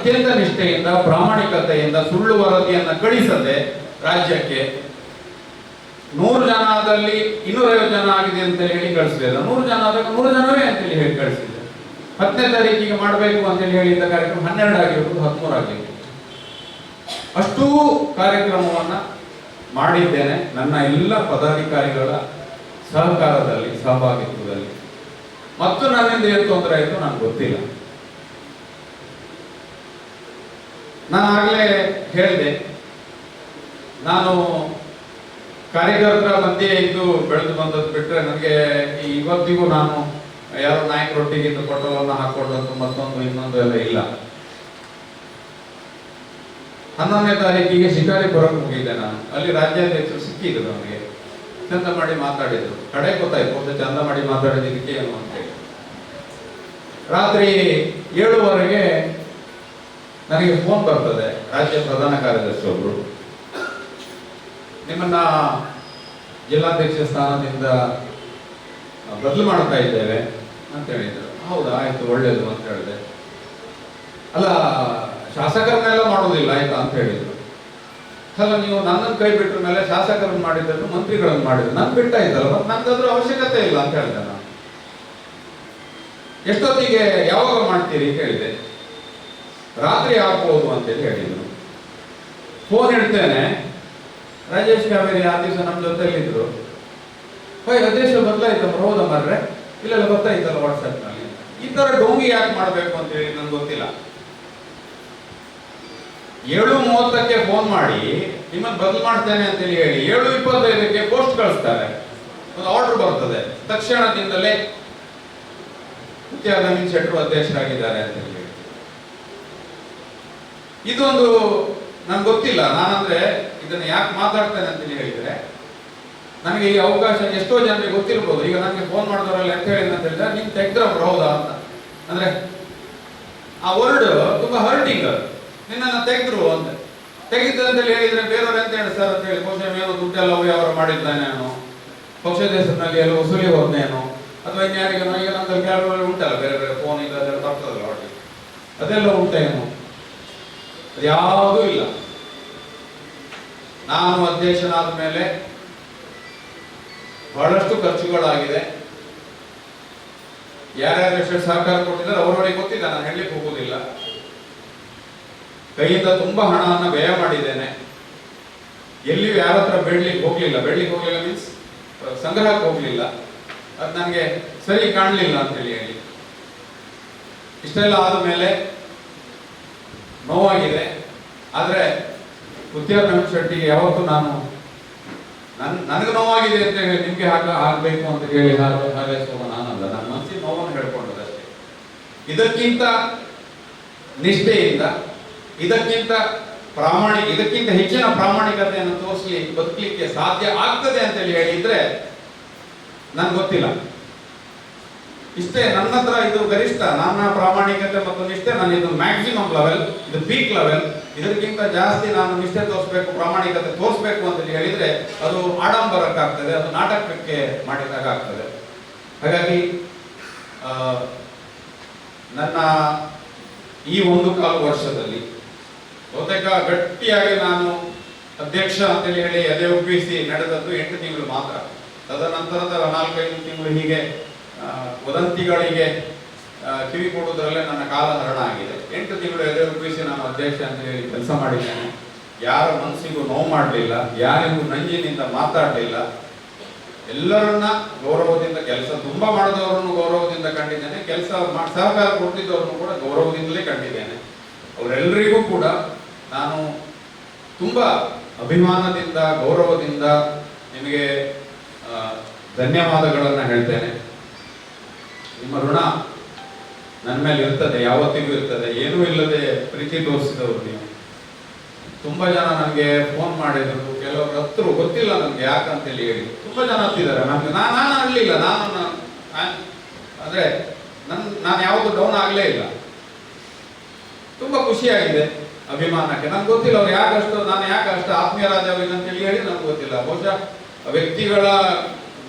ಅತ್ಯಂತ ನಿಷ್ಠೆಯಿಂದ, ಪ್ರಾಮಾಣಿಕತೆಯಿಂದ ಸುಳ್ಳು ವರದಿಯನ್ನು ಕಳಿಸದೆ ರಾಜ್ಯಕ್ಕೆ ನೂರು ಜನ ಆದಲ್ಲಿ ಇನ್ನೂರೈವತ್ತು ಜನ ಆಗಿದೆ ಅಂತ ಹೇಳಿ ಕಳಿಸಲಿಲ್ಲ ನೂರು ಜನ ಆದಾಗ ನೂರು ಜನವೇ ಅಂತೇಳಿ ಹೇಳಿ ಕಳಿಸಿದೆ ಹತ್ತನೇ ತಾರೀಕಿಗೆ ಮಾಡಬೇಕು ಅಂತೇಳಿ ಹೇಳಿದ್ದ ಕಾರ್ಯಕ್ರಮ ಹನ್ನೆರಡು ಆಗಿರ್ಬೋದು, ಹದಿಮೂರು ಆಗಿರ್ಬೋದು. ಅಷ್ಟೂ ಕಾರ್ಯಕ್ರಮವನ್ನು ಮಾಡಿದ್ದೇನೆ. ನನ್ನ ಎಲ್ಲ ಪದಾಧಿಕಾರಿಗಳ ಸಹಕಾರದಲ್ಲಿ, ಸಹಭಾಗಿತ್ವದಲ್ಲಿ. ಮತ್ತು ನನ್ನಿಂದ ಏನು ತೊಂದರೆ ಆಯಿತು? ನನಗೆ ಗೊತ್ತಿಲ್ಲ. ನಾನು ಆಗಲೇ ಹೇಳಿದೆ, ನಾನು ಕಾರ್ಯಕರ್ತರ ಮಧ್ಯೆ ಇದ್ದು ಬೆಳೆದು ಬಂದದ್ದು ಬಿಟ್ಟರೆ ನನಗೆ ಇವತ್ತಿಗೂ ನಾನು ಯಾರೋ ನಾಯಕರೊಟ್ಟಿಗೆ ಇದ್ದು ಫೋಟೋವನ್ನು ಹಾಕೊಳ್ಳೋದು ಮತ್ತೊಂದು ಇನ್ನೊಂದು ಎಲ್ಲ ಇಲ್ಲ. ಹನ್ನೊಂದನೇ ತಾರೀಕಿಗೆ ಶಿಕಾರಿಪುರಕ್ಕೆ ಹೋಗಿದ್ದೆ ನಾನು. ಅಲ್ಲಿ ರಾಜ್ಯಾಧ್ಯಕ್ಷರು ಸಿಕ್ಕಿದ್ರು ನನಗೆ ಚಂದ ಮಾಡಿ ಮಾತಾಡಿದ್ರು. ಕಡೆ ಗೊತ್ತಾಯ್ತು ಒಂದು ಚಂದ ಮಾಡಿ ಮಾತಾಡಿದ್ದಕ್ಕೆ ಏನು ಅಂತ ರಾತ್ರಿ ಏಳುವರೆಗೆ ನನಗೆ ಫೋನ್ ಬರ್ತದೆ. ರಾಜ್ಯ ಪ್ರಧಾನ ಕಾರ್ಯದರ್ಶಿ ಒಬ್ರು. ನಿಮ್ಮನ್ನ ಜಿಲ್ಲಾಧ್ಯಕ್ಷ ಸ್ಥಾನದಿಂದ ಬದಲು ಮಾಡ್ತಾ ಇದ್ದೇವೆ ಅಂತ ಹೇಳಿದ್ರು. ಹೌದಾ, ಆಯ್ತು, ಒಳ್ಳೇದು ಅಂತ ಹೇಳಿದೆ. ಅಲ್ಲ ಶಾಸಕರನ್ನೆಲ್ಲ ಮಾಡೋದಿಲ್ಲ ಆಯ್ತಾ ಅಂತ ಹೇಳಿದ್ರು. ಅಲ್ಲ, ನೀವು ನನ್ನನ್ನು ಕೈ ಬಿಟ್ಟ ಮೇಲೆ ಶಾಸಕರನ್ನು ಮಾಡಿದ್ದನ್ನು ಮಂತ್ರಿಗಳನ್ನು ಮಾಡಿದ್ರು. ನನ್ ಮತ್ತೆ ನನ್ಗದ್ರ ಅವಶ್ಯಕತೆ ಇಲ್ಲ ಅಂತ ಹೇಳಿದೆ ನಾನು. ಎಷ್ಟೊತ್ತಿಗೆ ಯಾವಾಗ ಮಾಡ್ತೀರಿ ಕೇಳಿದೆ ರಾತ್ರಿ ಆಗ್ಬೋದು ಅಂತೇಳಿ ಹೇಳಿದ್ರು. ಫೋನ್ ಇಡ್ತೇನೆ ರಾಜೇಶ್ ಕಾವೇರಿ ಆ ದಿವಸ ನಮ್ಮ ಜೊತೆಯಲ್ಲಿದ್ದರು ಹೋಯ್ ಬದಲಾಯ್ತು ಬದಲಾಯ್ತಮ್ಮ ಹೌದಾ ಮಾರ್ರೆ. ಇಲ್ಲೆಲ್ಲ ಗೊತ್ತಾಯ್ತಲ್ಲ ವಾಟ್ಸಪ್ನಲ್ಲಿ ಈ ತರ ಡೋಂಗಿ ಯಾಕೆ ಮಾಡ್ಬೇಕು ಅಂತ ಹೇಳಿ ನನ್ಗೆ ಗೊತ್ತಿಲ್ಲ. ಏಳು ಮೂವತ್ತಕ್ಕೆ ಫೋನ್ ಮಾಡಿ ನಿಮ್ಮನ್ನು ಬದಲು ಮಾಡ್ತೇನೆ ಅಂತೇಳಿ ಹೇಳಿ. ಏಳು ಇಪ್ಪತ್ತೈದಕ್ಕೆ ಪೋಸ್ಟ್ ಕಳಿಸ್ತಾರೆ. ಒಂದು ಆರ್ಡರ್ ಬರ್ತದೆ. ತಕ್ಷಣದಿಂದಲೇ ನವೀನ್ ಶೆಟ್ರು ಅಧ್ಯಕ್ಷರಾಗಿದ್ದಾರೆ ಅಂತ ಹೇಳಿ. ಇದೊಂದು ನನ್ಗೆ ಗೊತ್ತಿಲ್ಲ. ನಾನಂದ್ರೆ ಇದನ್ನು ಯಾಕೆ ಮಾತಾಡ್ತೇನೆ ಅಂತೇಳಿ ಹೇಳಿದ್ರೆ, ನನಗೆ ಈ ಅವಕಾಶ ಎಷ್ಟೋ ಜನರಿಗೆ ಗೊತ್ತಿರ್ಬೋದು. ಈಗ ನನಗೆ ಫೋನ್ ಮಾಡಿದವರಲ್ಲ ಎಂತ ಹೇಳಿ ಅಂತ ಹೇಳಿದ್ರೆ, ನೀನು ತೆಗ್ದ್ರವ್ರು ಹೌದಾ? ಅಂತ. ಅಂದ್ರೆ, ಆ ವರ್ಡ್ ತುಂಬಾ ಹರ್ಟಿಂಗ್ ನಿನ್ನ ತೆಗೆದ್ರು ಅಂತ. ತೆಗಿದ್ದು ಅಂತೇಳಿ ಹೇಳಿದ್ರೆ ಬೇರೆಯವ್ರು ಎಂತ ಹೇಳಿ ಸರ್ ಅಂತ ಹೇಳಿ, ಬಹುಶಃ ಏನೋ ದುಡ್ಡೆಲ್ಲ ಮಾಡಿದ್ದಾನೆ ಮಾಡಿದ್ದಾನೇನೋ ಪಕ್ಷದ ಹೆಸರಿನಲ್ಲಿ ಎಲ್ಲ ವಸೂಲಿ ಹೋದ್ನೇನೋ ಅಥವಾ ಇನ್ಯಾರಿಗೆ ಈಗ ನಮ್ದು ಕೆಲವರು ಉಂಟಲ್ಲ, ಬೇರೆ ಬೇರೆ ಫೋನ್ ಇಲ್ಲ ಅದೆಲ್ಲ ಬರ್ತದಲ್ಲ ಒಟ್ಟಿಗೆ ಅದೆಲ್ಲ ಉಂಟೇನೋ ಅದ್ಯಾವುದೂ ಇಲ್ಲ. ನಾನು ಅಧ್ಯಕ್ಷನಾದ ಮೇಲೆ ಬಹಳಷ್ಟು ಖರ್ಚುಗಳಾಗಿದೆ. ಯಾರ್ಯಾರು ಎಷ್ಟು ಸಹಕಾರ ಕೊಟ್ಟಿದ್ದಾರೆ ಅವರವರಿಗೆ ಗೊತ್ತಿಲ್ಲ, ನಾನು ಹೇಳಲಿಕ್ಕೆ ಹೋಗುವುದಿಲ್ಲ. ಕೈಯಿಂದ ತುಂಬಾ ಹಣವನ್ನು ವ್ಯಯ ಮಾಡಿದ್ದೇನೆ. ಎಲ್ಲಿಯೂ ಯಾರ ಹತ್ರ ಬೇಡ್ಲಿಕ್ಕೆ ಹೋಗ್ಲಿಲ್ಲ. ಬೇಡ್ಲಿಕ್ಕೆ ಹೋಗ್ಲಿಲ್ಲ ಮೀನ್ಸ್ ಸಂಗ್ರಹಕ್ಕೆ ಹೋಗ್ಲಿಲ್ಲ. ಅದು ನನಗೆ ಸರಿ ಕಾಣಲಿಲ್ಲ ಅಂತೇಳಿ ಹೇಳಿ. ಇಷ್ಟೆಲ್ಲ ಆದ ಮೇಲೆ ನೋವಾಗಿದೆ. ಆದರೆ ಉದ್ಯೋಗ ಶೆಟ್ಟಿಗೆ ಯಾವತ್ತೂ ನಾನು ನನ್ನ ನನಗೆ ನೋವಾಗಿದೆ ಅಂತ ಹೇಳಿ ನಿಮಗೆ ಹಾಕ, ಹಾಕಬೇಕು ಅಂತ ಹೇಳಿ ಹಾರೈಸುವ ನಾನಲ್ಲ. ನನ್ನ ಮನಸ್ಸಿನ ನೋವನ್ನು ಹೇಳ್ಕೊಂಡದಷ್ಟೇ ಇದಕ್ಕಿಂತ ನಿಷ್ಠೆಯಿಂದ, ಇದಕ್ಕಿಂತ ಪ್ರಾಮಾಣಿಕ, ಇದಕ್ಕಿಂತ ಹೆಚ್ಚಿನ ಪ್ರಾಮಾಣಿಕತೆಯನ್ನು ತೋರಿಸಲಿ ಬದುಕಲಿಕ್ಕೆ ಸಾಧ್ಯ ಆಗ್ತದೆ ಅಂತೇಳಿ ಹೇಳಿದ್ರೆ ನನ್ಗೆ ಗೊತ್ತಿಲ್ಲ. ಇಷ್ಟೇ ನನ್ನ ಹತ್ರ ಇದು ಗರಿಷ್ಠ ನನ್ನ ಪ್ರಾಮಾಣಿಕತೆ ಮತ್ತು ನಿಷ್ಠೆ, ನಾನು ಇದು ಮ್ಯಾಕ್ಸಿಮಮ್ ಲೆವೆಲ್ ಇದು ಪೀಕ್ ಲೆವೆಲ್ ಇದಕ್ಕಿಂತ ಜಾಸ್ತಿ ನಾನು ನಿಷ್ಠೆ ತೋರಿಸ್ಬೇಕು, ಪ್ರಾಮಾಣಿಕತೆ ತೋರಿಸ್ಬೇಕು ಅಂತ ಹೇಳಿದ್ರೆ ಅದು ಆಡಂಬರಕ್ಕಾಗ್ತದೆ, ಅದು ನಾಟಕಕ್ಕೆ ಮಾಡಿದಾಗ ಆಗ್ತದೆ. ಹಾಗಾಗಿ ನನ್ನ ಈ ಒಂದು ಕಾಲು ವರ್ಷದಲ್ಲಿ ಬಹುತೇಕ ಗಟ್ಟಿಯಾಗಿ ನಾನು ಅಧ್ಯಕ್ಷ ಅಂತೇಳಿ ಹೇಳಿ ಅದೇ ಒಪ್ಪಿಸಿ ನಡೆದದ್ದು ಎಂಟು ತಿಂಗಳು ಮಾತ್ರ. ತದನಂತರದ ನಾಲ್ಕೈದು ತಿಂಗಳು ಹೀಗೆ ವದಂತಿಗಳಿಗೆ ಕಿವಿ ಕೊಡುವುದರಲ್ಲೇ ನನ್ನ ಕಾಲ ಹರಣ ಆಗಿದೆ. ಎಂಟು ತಿಂಗಳು ಎದೆ ರೂಪಿಸಿ ನಾನು ಅಧ್ಯಕ್ಷ ಅಂತ ಹೇಳಿ ಕೆಲಸ ಮಾಡಿದ್ದೇನೆ. ಯಾರ ಮನಸ್ಸಿಗೂ ನೋವು ಮಾಡಲಿಲ್ಲ, ಯಾರಿಗೂ ನಂಜಿನಿಂದ ಮಾತಾಡಲಿಲ್ಲ. ಎಲ್ಲರನ್ನ ಗೌರವದಿಂದ, ಕೆಲಸ ತುಂಬ ಮಾಡಿದವರನ್ನು ಗೌರವದಿಂದ ಕಂಡಿದ್ದೇನೆ. ಕೆಲಸ ಸಹಕಾರ ಕೊಟ್ಟಿದ್ದವರನ್ನು ಕೂಡ ಗೌರವದಿಂದಲೇ ಕಂಡಿದ್ದೇನೆ. ಅವರೆಲ್ಲರಿಗೂ ಕೂಡ ನಾನು ತುಂಬ ಅಭಿಮಾನದಿಂದ, ಗೌರವದಿಂದ ನಿಮಗೆ ಧನ್ಯವಾದಗಳನ್ನ ಹೇಳ್ತೇನೆ. ನಿಮ್ಮ ಋಣ ನನ್ನ ಮೇಲೆ ಇರ್ತದೆ, ಯಾವತ್ತಿಗೂ ಇರ್ತದೆ, ಏನೂ ಇಲ್ಲದೆ ಪ್ರೀತಿ ತೋರಿಸಿದವರು ನೀವು. ತುಂಬಾ ಜನ ನನಗೆ ಫೋನ್ ಮಾಡಿದ್ರು, ಕೆಲವರು ಹತ್ರ ಗೊತ್ತಿಲ್ಲ ನನಗೆ ಯಾಕಂತೇಳಿ ಹೇಳಿ. ತುಂಬ ಜನ ಹತ್ತಿದ್ದಾರೆ ನನಗೆ. ನಾನು ನಾನು ಅಳ್ಳಿಲ್ಲ ನಾನು ಅಂದರೆ ನನ್ನ ನನ್ ಯಾವುದು ಡೌನ್ ಆಗಲೇ ಇಲ್ಲ. ತುಂಬ ಖುಷಿಯಾಗಿದೆ ಅಭಿಮಾನಕ್ಕೆ. ನಂಗೆ ಗೊತ್ತಿಲ್ಲ ಅವ್ರು ಯಾಕಷ್ಟು, ನಾನು ಯಾಕಷ್ಟು ಅಂತ ಅಂತೇಳಿ ಹೇಳಿ ನನಗೆ ಗೊತ್ತಿಲ್ಲ. ಬಹುಶಃ ವ್ಯಕ್ತಿಗಳ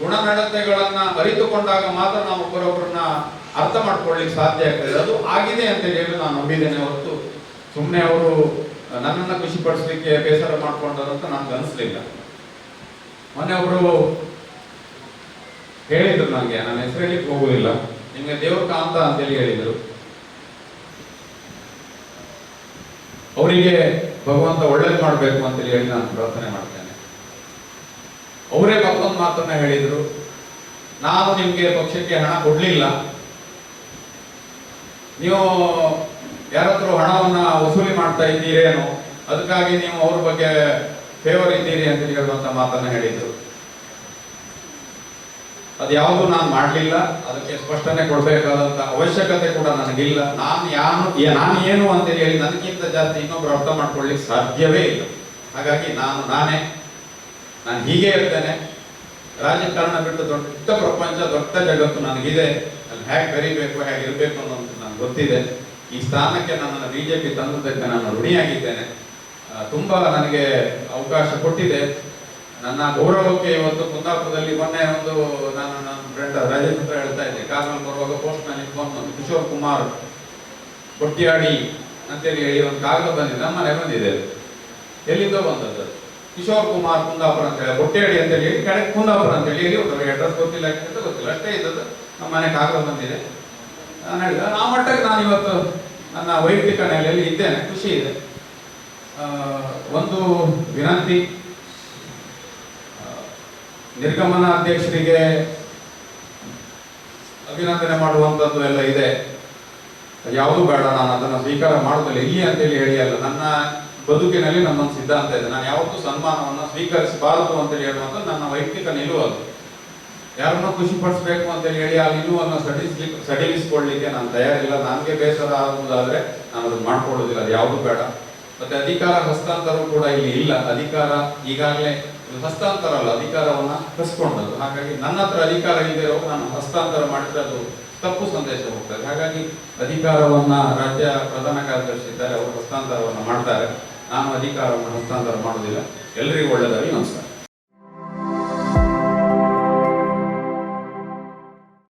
ಗುಣನಡತೆಗಳನ್ನ ಅರಿತುಕೊಂಡಾಗ ಮಾತ್ರ ನಾವು ಒಬ್ಬರೊಬ್ಬರನ್ನ ಅರ್ಥ ಮಾಡ್ಕೊಳ್ಳಿಕ್ಕೆ ಸಾಧ್ಯ ಆಗ್ತದೆ. ಅದು ಆಗಿದೆ ಅಂತ ಹೇಳಿ ನಾನು ನಂಬಿದ್ದೇನೆ ಹೊರತು ಸುಮ್ಮನೆ ಅವರು ನನ್ನನ್ನು ಖುಷಿಪಡಿಸ್ಲಿಕ್ಕೆ ಬೇಸರ ಮಾಡ್ಕೊಂಡರು ಅಂತ ನನಗೆ ಅನಿಸ್ಲಿಲ್ಲ. ಮೊನ್ನೆ ಒಬ್ರು ಹೇಳಿದ್ರು ನನಗೆ ನನ್ನ ಹೆಸರಲ್ಲಿ ಹೋಗುದಿಲ್ಲ. ನಿಮಗೆ ದೇವ್ರ ಕಾಂತ ಅಂತೇಳಿ ಹೇಳಿದರು. ಅವರಿಗೆ ಭಗವಂತ ಒಳ್ಳೇದು ಮಾಡಬೇಕು ಅಂತೇಳಿ ಹೇಳಿ ನಾನು ಪ್ರಾರ್ಥನೆ ಮಾಡ್ತೇನೆ. ಮಾತನ್ನ ಹೇಳಿದರು. ನಾನು ನಿಮಗೆ ಪಕ್ಷಕ್ಕೆ ಹಣ ಕೊಡಲಿಲ್ಲ. ನೀವು ಯಾರತ್ರ ಹಣವನ್ನ ವಸೂಲಿ ಮಾಡ್ತಾ ಇದ್ದೀರೇನೋ ಅದಕ್ಕಾಗಿ ನೀವು ಅವ್ರ ಬಗ್ಗೆ ಫೇವರ್ ಇದ್ದೀರಿ ಅಂತ ಹೇಳುವಂತ ಮಾತನ್ನ ಹೇಳಿದ್ರು. ಅದು ಯಾವುದು ನಾನು ಮಾಡಲಿಲ್ಲ. ಅದಕ್ಕೆ ಸ್ಪಷ್ಟನೆ ಕೊಡಬೇಕಾದಂತ ಅವಶ್ಯಕತೆ ಕೂಡ ನನಗಿಲ್ಲ. ನಾನು ಯಾನು ನಾನು ಏನು ಅಂತ ಹೇಳಿ ನನಗಿಂತ ಜಾಸ್ತಿ ಇನ್ನೊಬ್ರು ಅರ್ಥ ಮಾಡ್ಕೊಳ್ಳಿಕ್ಕೆ ಸಾಧ್ಯವೇ ಇಲ್ಲ. ಹಾಗಾಗಿ ನಾನು ನಾನೇ, ನಾನು ಹೀಗೆ ಇರ್ತೇನೆ. ರಾಜಕಾರಣ ಬಿಟ್ಟು ದೊಡ್ಡ ಪ್ರಪಂಚ, ದೊಡ್ಡ ಜಗತ್ತು ನನಗಿದೆ. ಅಲ್ಲಿ ಹೇಗೆ ಬರೀಬೇಕು, ಹೇಗೆ ಇರಬೇಕು ಅನ್ನೋದು ನನಗೆ ಗೊತ್ತಿದೆ. ಈ ಸ್ಥಾನಕ್ಕೆ ನನ್ನನ್ನು ಬಿ ಜೆ ಪಿ ತಂದದ್ದಕ್ಕೆ ನಾನು ಋಣಿಯಾಗಿದ್ದೇನೆ. ತುಂಬ ನನಗೆ ಅವಕಾಶ ಕೊಟ್ಟಿದೆ. ನನ್ನ ಗೌರವಕ್ಕೆ ಇವತ್ತು ಕುಂದಾಪುರದಲ್ಲಿ ಮೊನ್ನೆ ಒಂದು ನಾನು ನನ್ನ ಫ್ರೆಂಡ್ ರಾಜೇಂದ್ರ ಹೇಳ್ತಾ ಇದ್ದೆ. ಕಾರ್ನಲ್ಲಿ ಬರುವಾಗ ಪೋಸ್ಟ್ನಲ್ಲಿ ಫೋನ್ ಬಂದು ಕಿಶೋರ್ ಕುಮಾರ್ ಕೊಟ್ಟಿಯಾಡಿ ಅಂತೇಳಿ ಹೇಳಿ ಒಂದು ಕಾಗದ ಬಂದಿದೆ. ನಮ್ಮ ಮನೆ ಬಂದಿದೆ ಎಲ್ಲಿಂದ ಬಂದದ್ದು. ಕಿಶೋರ್ ಕುಮಾರ್ ಕುಂದಾಪುರ ಅಂತ ಹೇಳಿ ಬೊಟ್ಟೆಯಡಿ ಅಂತ ಹೇಳಿ ಕಡೆ ಕುಂದಾಪುರ ಅಂತ ಹೇಳಿ ಅವ್ರಿಗೆ ಅಡ್ರೆಸ್ ಗೊತ್ತಿಲ್ಲ ಅಂತ ಗೊತ್ತಿಲ್ಲ, ಅಷ್ಟೇ ಇದ್ದದ್ದು. ನಮ್ಮ ಮನೆ ಕಾಗದ ಬಂದಿದೆ. ನಾನು ಹೇಳಿದೆ, ಆ ಮಟ್ಟಕ್ಕೆ ನಾನು ಇವತ್ತು ನನ್ನ ವೈಯಕ್ತಿಕ ನೆಲೆಯಲ್ಲಿ ಇದ್ದೇನೆ, ಖುಷಿ ಇದೆ. ಒಂದು ವಿನಂತಿ ನಿರ್ಗಮನ ಅಧ್ಯಕ್ಷರಿಗೆ ಅಭಿನಂದನೆ ಮಾಡುವಂಥದ್ದು ಎಲ್ಲ ಇದೆ. ಯಾವುದು ಬೇಡ, ನಾನು ಅದನ್ನು ಸ್ವೀಕಾರ ಮಾಡೋದಿಲ್ಲ ಇಲ್ಲಿ ಅಂತೇಳಿ ಹೇಳಿ ಅಲ್ಲ ನನ್ನ ಬದುಕಿನಲ್ಲಿ ನನ್ನೊಂದು ಸಿದ್ಧಾಂತ ಇದೆ. ನಾನು ಯಾವತ್ತೂ ಸನ್ಮಾನವನ್ನು ಸ್ವೀಕರಿಸಬಾರದು ಅಂತ ಹೇಳುವಂಥ ನನ್ನ ವೈಯಕ್ತಿಕ ನಿಲುವು ಅದು. ಯಾರನ್ನೋ ಖುಷಿ ಪಡಿಸ್ಬೇಕು ಅಂತೇಳಿ ಹೇಳಿ ಆ ನಿಲುವನ್ನು ಸಡಿಲಿಸ್ಲಿಕ್ಕೆ ಸಡಿಲಿಸ್ಕೊಳ್ಳಿಕ್ಕೆ ನಾನು ತಯಾರಿಲ್ಲ. ನನಗೆ ಬೇಸರ ಆಗುವುದಾದ್ರೆ ನಾನು ಅದನ್ನು ಮಾಡ್ಕೊಳ್ಳೋದಿಲ್ಲ. ಅದು ಯಾವುದು ಬೇಡ. ಮತ್ತೆ ಅಧಿಕಾರ ಹಸ್ತಾಂತರವೂ ಕೂಡ ಇಲ್ಲಿ ಇಲ್ಲ. ಅಧಿಕಾರ ಈಗಾಗಲೇ ಹಸ್ತಾಂತರ ಅಲ್ಲ, ಅಧಿಕಾರವನ್ನು ಕಸ್ಕೊಂಡದ್ದು. ಹಾಗಾಗಿ ನನ್ನ ಹತ್ರ ಅಧಿಕಾರ ಇರೋ ನಾನು ಹಸ್ತಾಂತರ ಮಾಡಿದ್ರೆ ಅದು ತಪ್ಪು ಸಂದೇಶ ಹೋಗ್ತದೆ. ಹಾಗಾಗಿ ಅಧಿಕಾರವನ್ನ ರಾಜ್ಯ ಪ್ರಧಾನ ಕಾರ್ಯದರ್ಶಿ ಇದ್ದಾರೆ. ಅವರು ಹಸ್ತಾಂತರವನ್ನು ಮಾಡ್ತಾರೆ. ನಾನು ಅಧಿಕಾರವನ್ನು ಹಸ್ತಾಂತರ ಮಾಡುವುದಿಲ್ಲ. ಎಲ್ಲರಿಗೂ ಒಳ್ಳೆಯದಾಗಿ ನಮಸ್ಕಾರ.